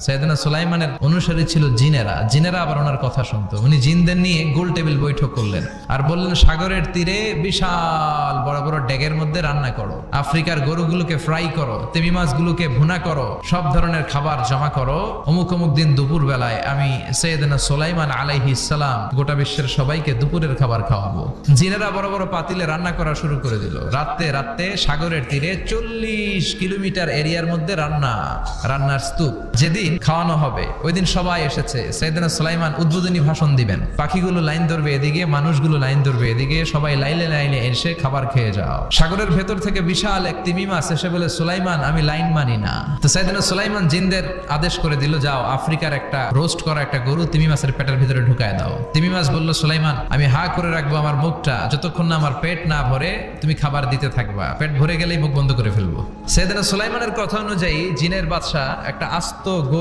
সৈয়দনা সুলাইমানের অনুসারী ছিল জিনেরা। জিনেরা আবার ওনার কথা শুনতো। উনি জিনদের নিয়ে গোল টেবিল বৈঠক করলেন। আর বললেন, সাগরের তীরে বিশাল বড় বড় ড্যাগের মধ্যে রান্না করো। আফ্রিকার গরুগুলোকে ফ্রাই করো। তেমি মাছগুলোকে ভুনা করো। সব ধরনের খাবার জমা করো। অমুক অমুক দিন দুপুর বেলায় আমি সৈয়দনা সুলাইমান আলাইহি সালাম গোটা বিশ্বের সবাইকে দুপুরের খাবার খাওয়াবো। জিনেরা বড় বড় পাতিলে রান্না করা শুরু করে দিল। রাতে রাতে সাগরের তীরে চল্লিশ কিলোমিটার এরিয়ার মধ্যে রান্না, রান্নার স্তূপ। যেদিন খাওয়ানো হবে। ওই দিন সবাই এসেছে। সৈয়দনা সুলাইমান উদ্বোধনী ভাষণ দিবেন। পাখিগুলো লাইন ধরবে এদিকে, মানুষগুলো লাইন ধরবে এদিকে। সবাই লাইনে লাইনে এসে খাবার খেয়ে যাও। সাগরের ভেতর থেকে বিশাল এক তিমি মাছ এসে বলে, সুলাইমান, আমি লাইন মানি না। তো সৈয়দনা সুলাইমান জিনদের আদেশ করে দিল, যাও, আফ্রিকার একটা রোস্ট করা একটা গরু তিমি মাছের পেটের ভিতরে ঢুকায় দাও। তিমি মাছ বলল, সুলাইমান, আমি হা করে রাখব আমার মুখটা। যতক্ষণ না আমার পেট না ভরে, তুমি খাবার দিতে থাকবা। পেট ভরে গেলেই মুখ বন্ধ করে ফেলব। সেদিন সুলাইমানের কথা অনুযায়ী জিনের বাদশাহ একটা আস্ত গরু